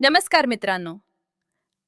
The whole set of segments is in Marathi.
नमस्कार मित्रांनो.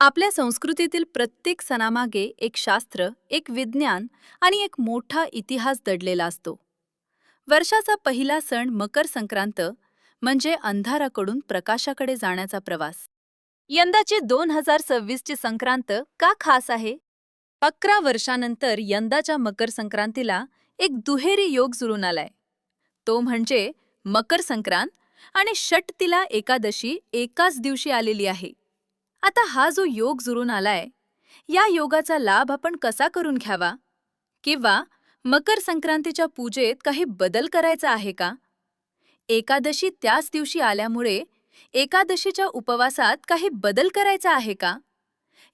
आपल्या संस्कृतीतील प्रत्येक सणामागे एक शास्त्र एक विज्ञान आणि एक मोठा इतिहास दडलेला असतो. वर्षाचा पहिला सण मकर संक्रांत म्हणजे अंधाराकडून प्रकाशाकडे जाण्याचा प्रवास. यंदाची दोन हजार सव्वीसची संक्रांत का खास आहे? अकरा वर्षानंतर यंदाच्या मकर संक्रांतीला एक दुहेरी योग जुळून आलाय. तो म्हणजे मकर संक्रांत आणि षट तिला एकादशी एकाच दिवशी आलेली आहे. आता हा जो योग जुरून आलाय या योगाचा लाभ आपण कसा करून घ्यावा? किंवा मकर संक्रांतीच्या पूजेत काही बदल करायचा आहे का? एकादशी त्याच दिवशी आल्यामुळे एकादशीच्या उपवासात काही बदल करायचा आहे का?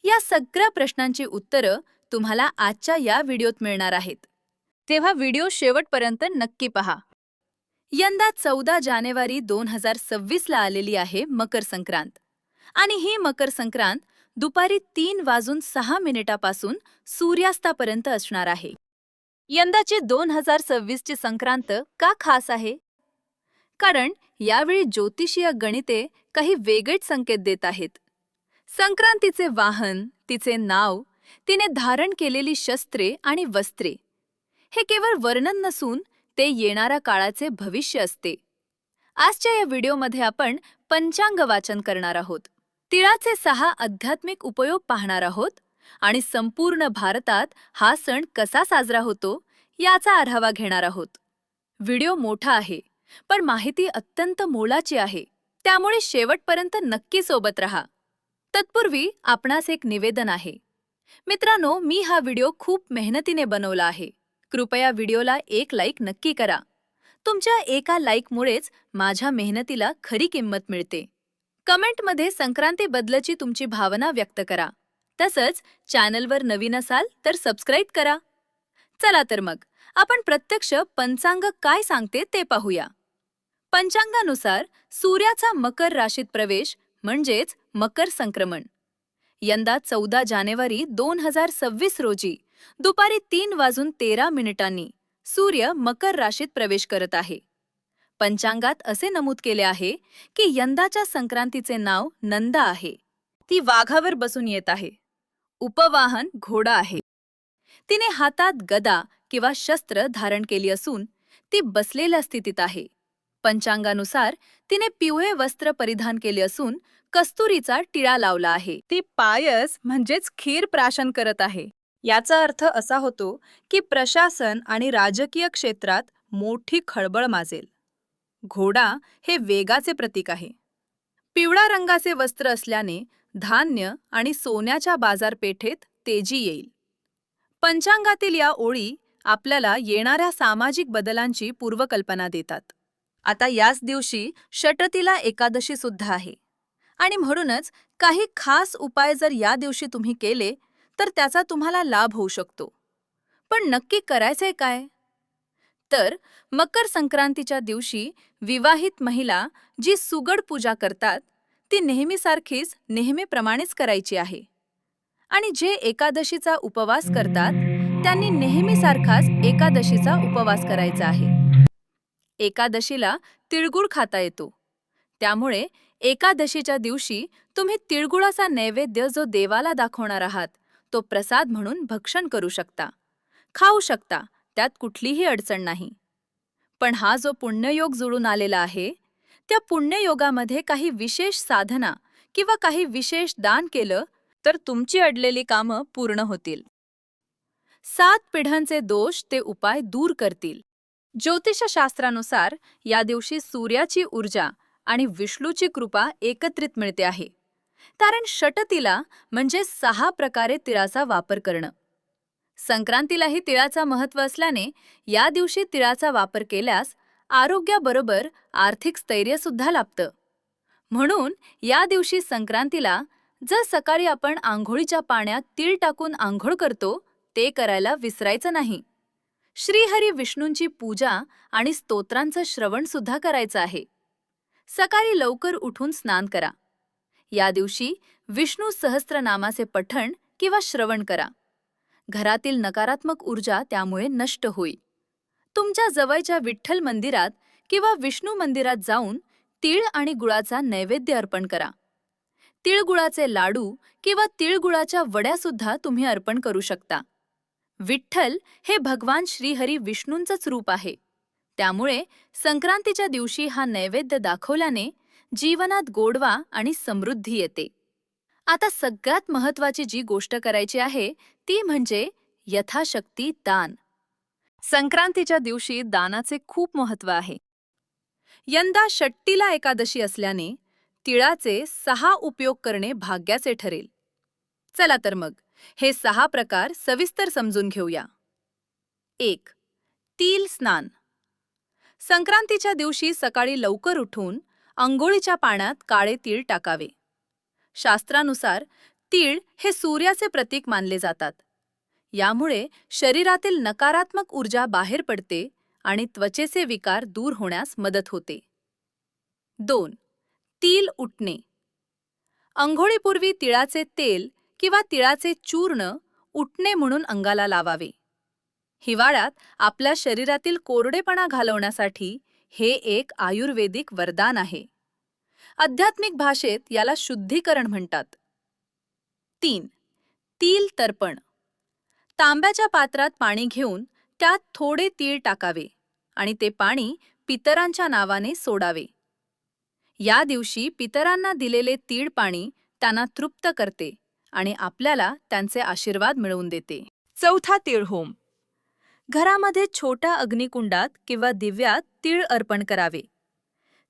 या सगळ्या प्रश्नांची उत्तरं तुम्हाला आजच्या या व्हिडिओत मिळणार आहेत. तेव्हा व्हिडिओ शेवटपर्यंत नक्की पहा. यंदा चौदा जानेवारी दोन हजार सव्वीसला आलेली आहे मकर संक्रांत. आणि ही मकर संक्रांत दुपारी तीन वाजून सहा मिनिटापासून सूर्यास्तापर्यंत असणार आहे. यंदाची दोन हजार सव्वीसची संक्रांत का खास आहे? कारण यावेळी ज्योतिषीय गणिते काही वेगळेच संकेत देत आहेत. संक्रांतीचे वाहन तिचे नाव तिने धारण केलेली शस्त्रे आणि वस्त्रे हे केवळ वर्णन नसून ते येणाऱ्या काळाचे भविष्य असते. आजच्या या व्हिडिओमध्ये आपण पंचांग वाचन करणार आहोत. तिळाचे सहा आध्यात्मिक उपयोग पाहणार आहोत आणि संपूर्ण भारतात हा सण कसा साजरा होतो याचा आढावा घेणार आहोत. व्हिडिओ मोठा आहे पण माहिती अत्यंत मोलाची आहे. त्यामुळे शेवटपर्यंत नक्की सोबत रहा. तत्पूर्वी आपणास एक निवेदन आहे. मित्रांनो मी हा व्हिडिओ खूप मेहनतीने बनवला आहे. कृपया व्हिडिओला एक लाईक नक्की करा. तुमच्या एका लाईकमुळेच माझ्या मेहनतीला खरी किंमत मिळते. कमेंटमध्ये संक्रांतीबद्दलची तुमची भावना व्यक्त करा. तसंच चॅनलवर नवीन असाल तर सबस्क्राईब करा. चला तर मग आपण प्रत्यक्ष पंचांग काय सांगते ते पाहूया. पंचांगानुसार सूर्याचा मकर राशीत प्रवेश म्हणजेच मकर संक्रमण. यंदा चौदा जानेवारी दोन हजार सव्वीस रोजी दुपारी तीन वाजून तेरा मिनिटांनी सूर्य मकर राशीत प्रवेश करत आहे. पंचांगात असे नमूद केले आहे की यंदाच्या संक्रांतीचे नाव नंदा आहे. ती वाघावर बसून येत आहे. उपवाहन घोडा आहे. तिने हातात गदा किंवा शस्त्र धारण केली असून ती बसलेल्या स्थितीत आहे. पंचांगानुसार तिने पिवळे वस्त्र परिधान केले असून कस्तुरीचा टिळा लावला आहे. ती पायस म्हणजेच खीर प्राशन करत आहे. याचा अर्थ असा होतो की प्रशासन आणि राजकीय क्षेत्रात मोठी खळबळ माजेल. घोडा हे वेगाचे प्रतीक आहे. पिवळा रंगाचे वस्त्र असल्याने धान्य आणि सोन्याच्या बाजारपेठेत तेजी येईल. पंचांगातील या ओळी आपल्याला येणाऱ्या सामाजिक बदलांची पूर्वकल्पना देतात. आता याच दिवशी षटतीला एकादशी सुद्धा आहे. आणि म्हणूनच काही खास उपाय जर या दिवशी तुम्ही केले तर त्याचा तुम्हाला लाभ होऊ शकतो. पण नक्की करायचंय काय? तर मकर संक्रांतीच्या दिवशी विवाहित महिला जी सुगड पूजा करतात ती नेहमीसारखीच नेहमीप्रमाणेच करायची आहे. आणि जे एकादशीचा उपवास करतात त्यांनी नेहमीसारखाच एकादशीचा उपवास करायचा आहे. एकादशीला तिळगुळ खाता येतो. त्यामुळे एकादशीच्या दिवशी तुम्ही तिळगुळाचा नैवेद्य जो देवाला दाखवणार आहात तो प्रसाद म्हणून भक्षण करू शकता. खाऊ शकता त्यात कुठलीही अडचण नाही. पण हा जो पुण्ययोग जुळून आलेला आहे त्या पुण्ययोगामध्ये काही विशेष साधना किंवा काही विशेष दान केलं तर तुमची अडलेली कामं पूर्ण होतील. सात पिढ्यांचे दोष ते उपाय दूर करतील. ज्योतिषशास्त्रानुसार या दिवशी सूर्याची ऊर्जा आणि विष्णूची कृपा एकत्रित मिळते आहे. कारण षटतिला म्हणजे सहा प्रकारे तिळाचा वापर करणं. संक्रांतीलाही तिळाचा महत्त्व असल्याने या दिवशी तिळाचा वापर केल्यास आरोग्याबरोबर आर्थिक स्थैर्य सुद्धा लाभतं. म्हणून या दिवशी संक्रांतीला जर सकाळी आपण आंघोळीच्या पाण्यात तीळ टाकून आंघोळ करतो ते करायला विसरायचं नाही. श्रीहरी विष्णूंची पूजा आणि स्तोत्रांचं श्रवण सुद्धा करायचं आहे. सकाळी लवकर उठून स्नान करा. या दिवशी विष्णू सहस्त्रनामाचे पठण किंवा श्रवण करा. घरातील नकारात्मक ऊर्जा त्यामुळे नष्ट होईल तुमच्या जवळच्या विठ्ठल मंदिरात किंवा विष्णू मंदिरात जाऊन तीळ आणि गुळाचा नैवेद्य अर्पण करा. तिळगुळाचे लाडू किंवा तिळगुळाच्या वड्यासुद्धा तुम्ही अर्पण करू शकता. विठ्ठल हे भगवान श्रीहरी विष्णूंचंच रूप आहे. त्यामुळे संक्रांतीच्या दिवशी हा नैवेद्य दाखवल्याने जीवनात गोडवा आणि समृद्धी येते. आता सगळ्यात महत्वाची जी गोष्ट करायची आहे ती म्हणजे यथाशक्ती दान. संक्रांतीच्या दिवशी दानाचे खूप महत्त्व आहे. यंदा षट्टीला एकादशी असल्याने तिळाचे सहा उपयोग करणे भाग्याचे ठरेल. चला तर मग हे सहा प्रकार सविस्तर समजून घेऊया. एक तील स्नान. संक्रांतीच्या दिवशी सकाळी लवकर उठून आंघोळीच्या पाण्यात काळे तीळ टाकावे. शास्त्रानुसार तीळ हे सूर्याचे प्रतीक मानले जातात. यामुळे शरीरातील नकारात्मक ऊर्जा बाहेर पडते आणि त्वचेचे विकार दूर होण्यास मदत होते. दोन तीळ उठणे. अंघोळीपूर्वी तिळाचे तेल किंवा तिळाचे चूर्ण उठणे म्हणून अंगाला लावावे. हिवाळ्यात आपल्या शरीरातील कोरडेपणा घालवण्यासाठी हे एक आयुर्वेदिक वरदान आहे. आध्यात्मिक भाषेत याला शुद्धीकरण म्हणतात. तीन तील तर्पण. तांब्याच्या पात्रात पाणी घेऊन त्यात थोडे तीळ टाकावे आणि ते पाणी पितरांच्या नावाने सोडावे. या दिवशी पितरांना दिलेले तीळ पाणी त्यांना तृप्त करते आणि आपल्याला त्यांचे आशीर्वाद मिळवून देते. चौथा तीळ होम घरामध्ये छोट्या अग्निकुंडात किंवा दिव्यात तीळ अर्पण करावे.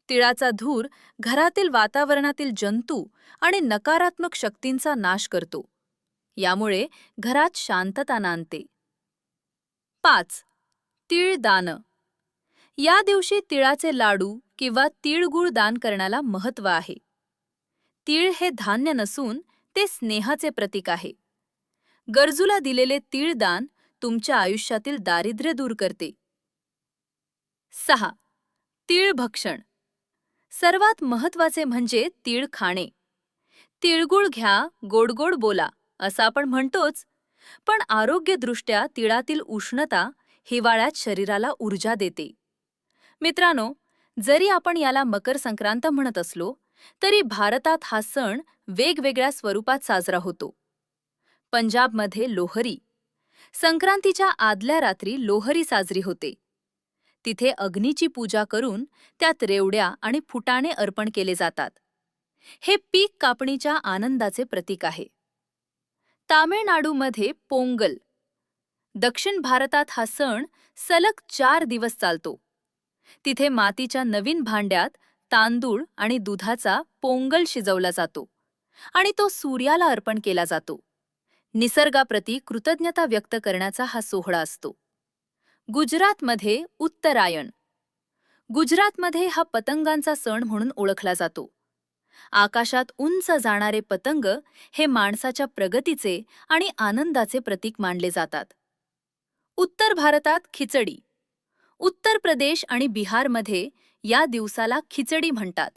तिळाचा धूर घरातील वातावरणातील जंतू आणि नकारात्मक शक्तींचा नाश करतो. यामुळे घरात शांतता नांदते. पाच. तीळ दान. या दिवशी तिळाचे लाडू किंवा तिळगुळ दान करण्याला महत्त्व आहे. तीळ हे धान्य नसून ते स्नेहाचे प्रतीक आहे. गरजूला दिलेले तीळ दान तुमच्या आयुष्यातील दारिद्र्य दूर करते. सहा. तीळ भक्षण. सर्वात महत्त्वाचे म्हणजे तीळ खाणे. तिळगुळ घ्या गोडगोड बोला असं आपण म्हणतोच. पण आरोग्यदृष्ट्या तिळातील उष्णता हिवाळ्यात शरीराला ऊर्जा देते. मित्रांनो जरी आपण याला मकर संक्रांत म्हणत असलो तरी भारतात हा सण वेगवेगळ्या स्वरूपात साजरा होतो. पंजाबमध्ये लोहरी संक्रांतीच्या आदल्या रात्री लोहरी साजरी होते. तिथे अग्नीची पूजा करून त्यात रेवड्या आणि फुटाणे अर्पण केले जातात. हे पीक कापणीच्या आनंदाचे प्रतीक आहे. तामिळनाडूमध्ये पोंगल दक्षिण भारतात हा सण सलग चार दिवस चालतो. तिथे मातीच्या नवीन भांड्यात तांदूळ आणि दुधाचा पोंगल शिजवला जातो आणि तो सूर्याला अर्पण केला जातो. निसर्गाप्रती कृतज्ञता व्यक्त करण्याचा हा सोहळा असतो. गुजरातमध्ये उत्तरायण. गुजरातमध्ये हा पतंगांचा सण म्हणून ओळखला जातो. आकाशात उंच जाणारे पतंग हे माणसाच्या प्रगतीचे आणि आनंदाचे प्रतीक मानले जातात. उत्तर भारतात खिचडी. उत्तर प्रदेश आणि बिहारमध्ये या दिवसाला खिचडी म्हणतात.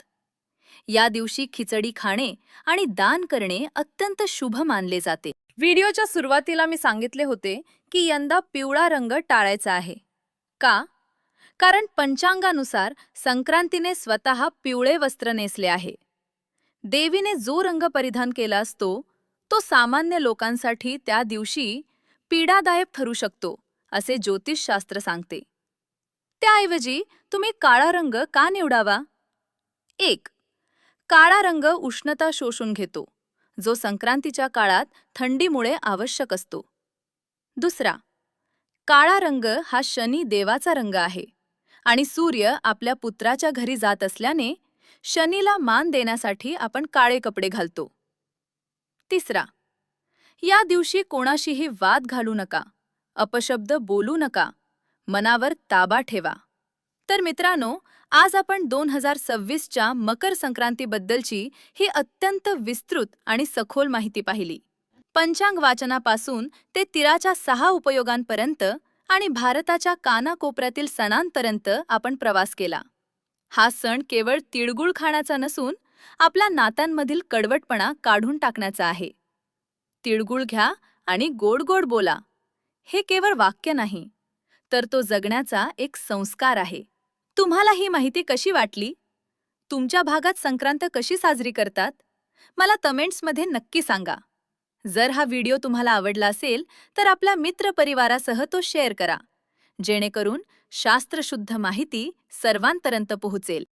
या दिवशी खिचडी खाणे आणि दान करणे अत्यंत शुभ मानले जाते. व्हिडिओच्या सुरुवातीला मी सांगितले होते की यंदा पिवळा रंग टाळायचा आहे. का? कारण पंचांगानुसार संक्रांतीने स्वतः पिवळे वस्त्र नेसले आहे. देवीने जो रंग परिधान केला असतो तो सामान्य लोकांसाठी त्या दिवशी पीडादायक ठरू शकतो असे ज्योतिषशास्त्र सांगते. त्याऐवजी तुम्ही काळा रंग का निवडावा? एक काळा रंग उष्णता शोषून घेतो. जो संक्रांतीच्या काळात थंडीमुळे आवश्यक असतो. दुसरा काळा रंग हा शनी देवाचा रंग आहे आणि सूर्य आपल्या पुत्राच्या घरी जात असल्याने शनीला मान देण्यासाठी आपण काळे कपडे घालतो. तिसरा या दिवशी कोणाशीही वाद घालू नका अपशब्द बोलू नका मनावर ताबा ठेवा. तर मित्रांनो आज आपण दोन हजार सव्वीसच्या मकर संक्रांतीबद्दलची ही अत्यंत विस्तृत आणि सखोल माहिती पाहिली. पंचांग वाचनापासून ते तिराच्या सहा उपयोगांपर्यंत आणि भारताच्या कानाकोपऱ्यातील सणांपर्यंत आपण प्रवास केला. हा सण केवळ तिळगुळ खाण्याचा नसून आपल्या नात्यांमधील कडवटपणा काढून टाकण्याचा आहे. तिळगुळ घ्या आणि गोड गोड बोला. हे केवळ वाक्य नाही तर तो जगण्याचा एक संस्कार आहे. तुम्हाला ही माहिती कशी वाटली? तुमच्या भागात संक्रांत कशी साजरी करतात? मला कमेंट्समध्ये नक्की सांगा. जर हा व्हिडिओ तुम्हाला आवडला असेल तर आपल्या मित्रपरिवारासह तो शेअर करा. जेणेकरून शास्त्रशुद्ध माहिती सर्वांपर्यंत पोहोचेल.